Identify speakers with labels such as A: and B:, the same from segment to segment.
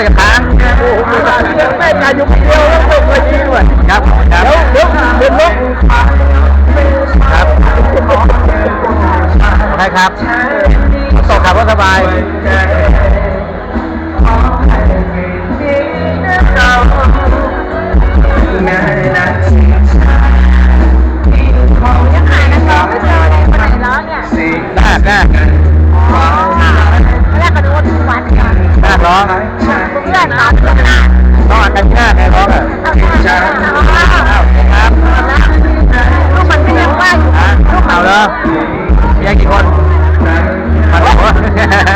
A: วยกับค้าง
B: โอ้โหแม่งานอยู่คนเดียวแล้วเปิดเวทีด้วย
A: ครับครับ
B: เดี๋ยวเดี๋ยวเดี๋ยว
A: ครับใช่ครับตกขับรถสบาย
C: ยังหานักร้องไม่เจอเลยคนไหนร้องเนี่ย
A: หน้าหน้า
C: อ๋อแรกก็นึกว่าทุกวันเนี่ย
A: หร้อง
C: เพื่อนร้อนเพื่อน
A: ตองอ่านกันหน้าในรร้อะ
C: เอาเพื่อนะ
A: ครับ
C: ลูกมันก็ยังว่าอยู่
A: ฮะเอาเล้วมีกี่คนมาดูโอ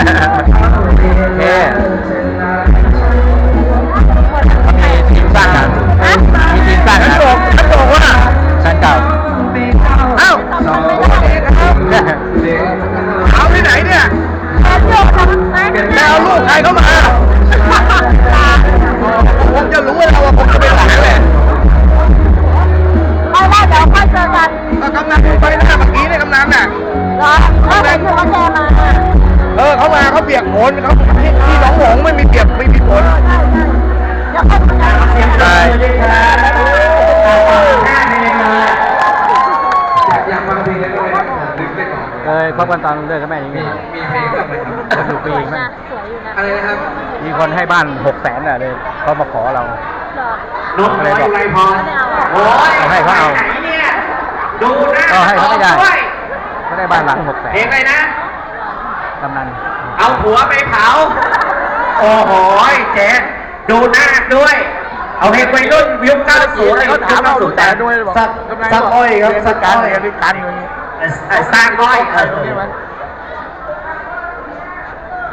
A: เดี๋
C: ยวค่อยเจอกัน
B: ก็กำนันไปหน้าเมื่อกี้เนี่ยกำนันน่ะ
C: เหรอเออเดี๋ยวเขาแชร์มา
B: เออเขามาเขาเปียกฝนเขาที่ที่หนองหงส์ไม่มีเปียกไม่มีฝน
C: เดี๋ยวค่อยมาเจอกัน
A: ใช่
D: อยากฟังเพลงกันด้วยนึกไม่ออก
A: เคยพบกันตอนเลิกกับแม่ยังไง
D: มีเพลงกับไหมครับ
A: อยู่ปีมั้ง
C: สวยอยู่นะ
D: อะไรนะครับ
A: มีคนให้บ้านหกแสนอะเลยเขามาขอเรา
C: หรอ
D: นุ่มไรไรพร
C: ไม่เอาอะ
D: โอ้ย
A: เอาให้เขาเอา
D: ไหนเนี่ย ดูหน้า
A: เอาให้เขาไม่ได้
D: ด้วย
A: เขาได้บ้านหลังหกแสน
D: เพลงอะไรนะ
A: กำนัน
D: เอาผัวไปเผา โอ้โหเจ๊ดูหน้าด้วย เอาเพลงวัยรุ่นยุคเก้าศูนย์
A: เขาถามเราดูแต่ด้วยบอก
D: สักสักอ้อยครับสัก
A: กา
D: อ้
A: ร
D: อย
A: เรียนด้วยกันอย่างนี้
D: เอ่อสร้างอ้อยเออ
A: ตรงนี้มัน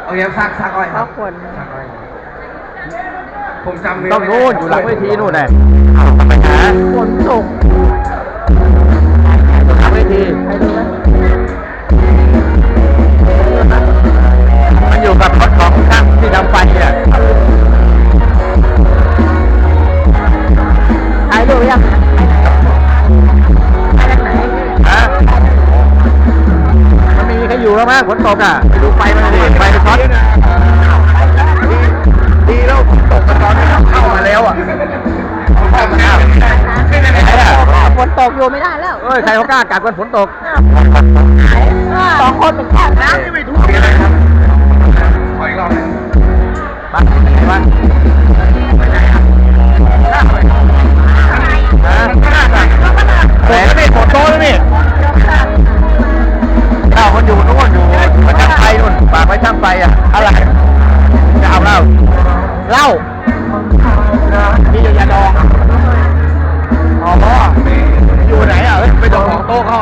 D: เอาอย่างสักสักอ้อยครับ
C: คน
D: ผมจำเนื้
A: ต้อง
D: ไม่ได้
A: นู่นอยู่หลังเวทีนู่นน่ะไปหา
C: ฝนตก
A: หลังเว ที
C: ไปดูไหม
A: มันอยู่กับรถของช่างที่ทำไฟเนี่ย
C: ถ่ายรูปยังไปทางไหน
A: ฮะมันม่มีใครอยู่แล้วมั้งฝนตกอะไปดูไฟมันดิไฟมันช็อต
B: นตกอ
C: ยู่ไม่ได้แล้ว
A: เอ้ย ใครเขากล้ากัดวันฝนตก
C: สอง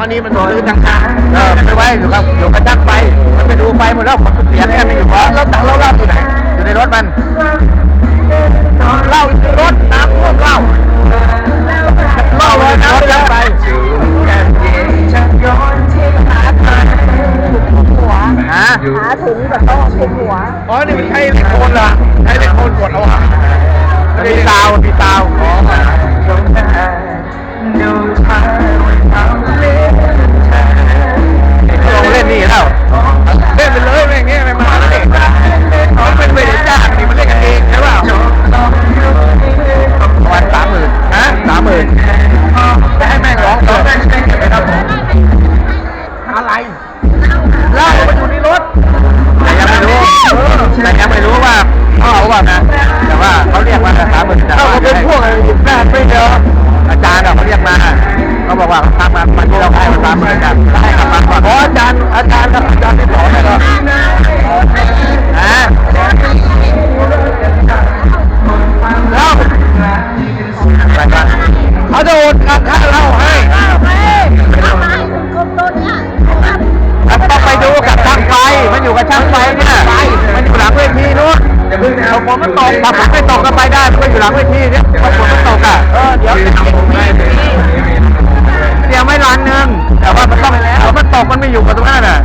B: องของโต๊ะเขาอันนี้มันซื้อทางทาง
A: เออไปไว้อยู่กับอยู่กับช่างไฟมันไปดูไฟหมดแล้วผมเสียงแค่ไม่อยู่วะ
B: แล้วตังเราเหล้าอยู่ไหน
A: อยู่ในรถมัน
B: เหล้าอยู่ในรถน้ำท่วมเหล้าเหล้าเลยน้ำเยอะไป
C: หัว
A: ฮะ
C: หาถุงแบบต้องติดหัว
B: อ๋อนี่มันใช่เหล็กโคนเหรอใช่เหล็กโคนกดเอาอะ
A: มันมีตาวมันมีตาวอ๋อ ล้า
B: มันอยู่ในรถ
A: แต่ยังไม่รู้แต่ยังไม่รู้ว่าเขาเอาว่านะ แต่ว่าเขาเรียกว่าสามหมื่นแต่
B: เอ้า
A: ว่า
B: ก็เป็นพวกอะไรแม่ไม่เจอ
A: อาจารย์อะเขาเรียกมาเขาบอกว่าทำมามันที่เราให้มันสามหมื่นกันให้กลับมาก่อน
B: อ๋ออาจารย์อาจารย์ครับอาจารย์ที่สอนเนี่ยก็
A: ฮะ ถ้าฝนไม่ตกก็ไปได้มันก็อยู่หลังเวทีเนี่ยพอฝนมันตกอะเออเดี๋ยวจะทำให้เดี๋ยวไม่ร้านหนึงแต่ว่ามันต้องฝนมันตกมันไม่อยู่กับตรงนั้นน่ะ